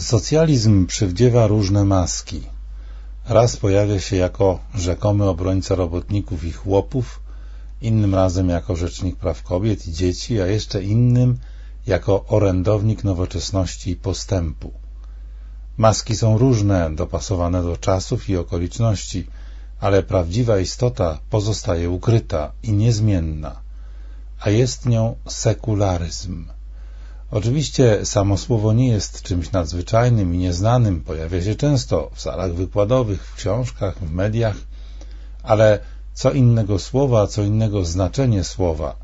Socjalizm przywdziewa różne maski. Raz pojawia się jako rzekomy obrońca robotników i chłopów, innym razem jako rzecznik praw kobiet i dzieci, a jeszcze innym jako orędownik nowoczesności i postępu. Maski są różne, dopasowane do czasów i okoliczności, ale prawdziwa istota pozostaje ukryta i niezmienna, a jest nią sekularyzm. Oczywiście samo słowo nie jest czymś nadzwyczajnym i nieznanym, pojawia się często w salach wykładowych, w książkach, w mediach, ale co innego słowa, co innego znaczenie słowa,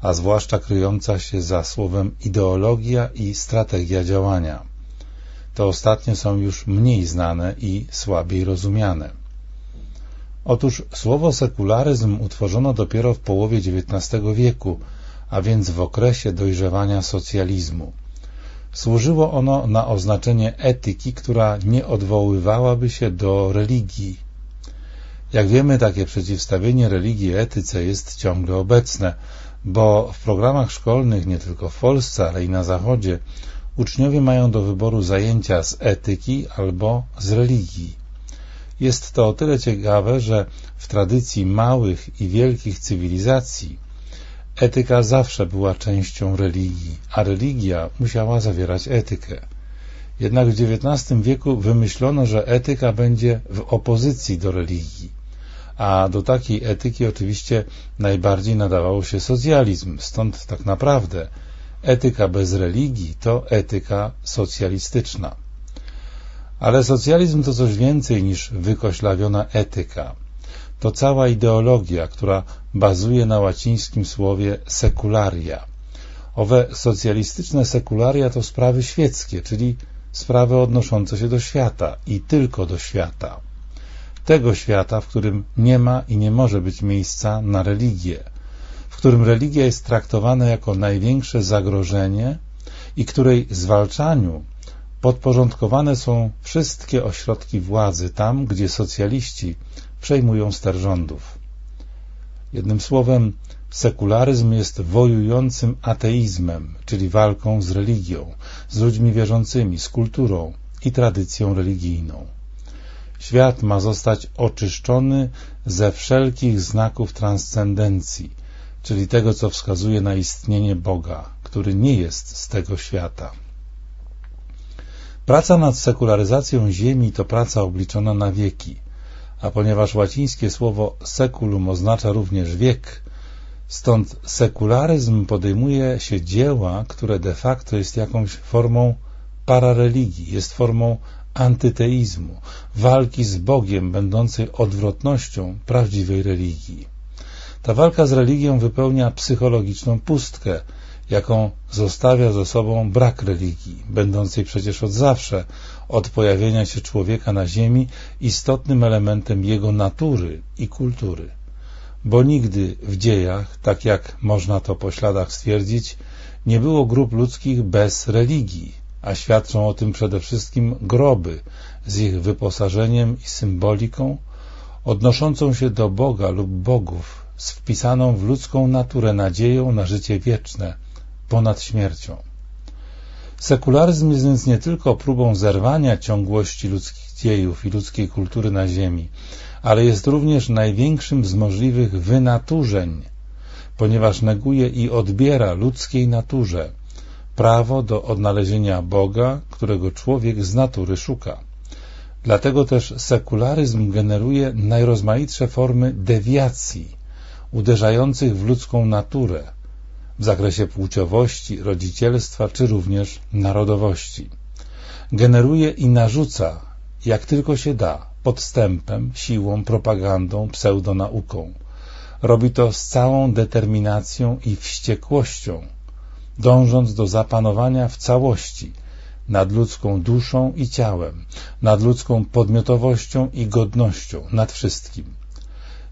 a zwłaszcza kryjąca się za słowem ideologia i strategia działania. To ostatnie są już mniej znane i słabiej rozumiane. Otóż słowo sekularyzm utworzono dopiero w połowie XIX wieku, a więc w okresie dojrzewania socjalizmu. Służyło ono na oznaczenie etyki, która nie odwoływałaby się do religii. Jak wiemy, takie przeciwstawienie religii etyce jest ciągle obecne, bo w programach szkolnych nie tylko w Polsce, ale i na Zachodzie uczniowie mają do wyboru zajęcia z etyki albo z religii. Jest to o tyle ciekawe, że w tradycji małych i wielkich cywilizacji Etyka zawsze była częścią religii, a religia musiała zawierać etykę. Jednak w XIX wieku wymyślono, że etyka będzie w opozycji do religii, a do takiej etyki oczywiście najbardziej nadawał się socjalizm, stąd tak naprawdę etyka bez religii to etyka socjalistyczna. Ale socjalizm to coś więcej niż wykoślawiona etyka to cała ideologia, która bazuje na łacińskim słowie sekularia. Owe socjalistyczne sekularia to sprawy świeckie, czyli sprawy odnoszące się do świata i tylko do świata. Tego świata, w którym nie ma i nie może być miejsca na religię, w którym religia jest traktowana jako największe zagrożenie i której zwalczaniu podporządkowane są wszystkie ośrodki władzy tam, gdzie socjaliści przejmują ster rządów. Jednym słowem, sekularyzm jest wojującym ateizmem, czyli walką z religią, z ludźmi wierzącymi, z kulturą i tradycją religijną. Świat ma zostać oczyszczony ze wszelkich znaków transcendencji, czyli tego, co wskazuje na istnienie Boga, który nie jest z tego świata. Praca nad sekularyzacją ziemi to praca obliczona na wieki – a ponieważ łacińskie słowo seculum oznacza również wiek, stąd sekularyzm podejmuje się dzieła, które de facto jest jakąś formą parareligii, jest formą antyteizmu, walki z Bogiem, będącej odwrotnością prawdziwej religii. Ta walka z religią wypełnia psychologiczną pustkę, jaką zostawia za sobą brak religii, będącej przecież od zawsze, od pojawienia się człowieka na ziemi, istotnym elementem jego natury i kultury. Bo nigdy w dziejach, tak jak można to po śladach stwierdzić, nie było grup ludzkich bez religii, a świadczą o tym przede wszystkim groby z ich wyposażeniem i symboliką, odnoszącą się do Boga lub bogów, z wpisaną w ludzką naturę nadzieją na życie wieczne, ponad śmiercią. Sekularyzm jest więc nie tylko próbą zerwania ciągłości ludzkich dziejów i ludzkiej kultury na ziemi, ale jest również największym z możliwych wynaturzeń, ponieważ neguje i odbiera ludzkiej naturze prawo do odnalezienia Boga, którego człowiek z natury szuka. Dlatego też sekularyzm generuje najrozmaitsze formy dewiacji, uderzających w ludzką naturę, w zakresie płciowości, rodzicielstwa czy również narodowości. Generuje i narzuca, jak tylko się da, podstępem, siłą, propagandą, pseudonauką. Robi to z całą determinacją i wściekłością, dążąc do zapanowania w całości nad ludzką duszą i ciałem, nad ludzką podmiotowością i godnością, nad wszystkim.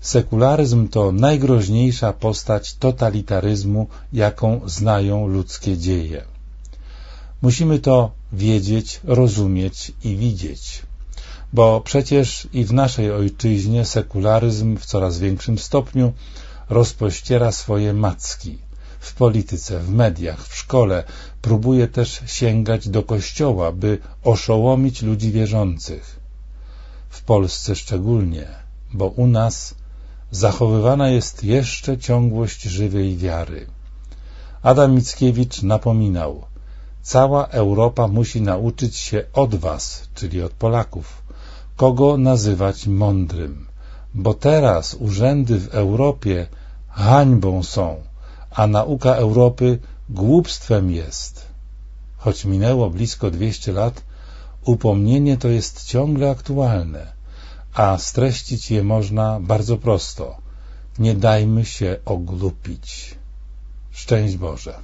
Sekularyzm to najgroźniejsza postać totalitaryzmu, jaką znają ludzkie dzieje. Musimy to wiedzieć, rozumieć i widzieć, bo przecież i w naszej ojczyźnie sekularyzm w coraz większym stopniu rozpościera swoje macki, w polityce, w mediach, w szkole próbuje też sięgać do kościoła, by oszołomić ludzi wierzących. W Polsce szczególnie, bo u nas zachowywana jest jeszcze ciągłość żywej wiary. Adam Mickiewicz napominał, cała Europa musi nauczyć się od was, czyli od Polaków, kogo nazywać mądrym, bo teraz urzędy w Europie hańbą są, a nauka Europy głupstwem jest. Choć minęło blisko 200 lat, upomnienie to jest ciągle aktualne, a streścić je można bardzo prosto. Nie dajmy się ogłupić. Szczęść Boże.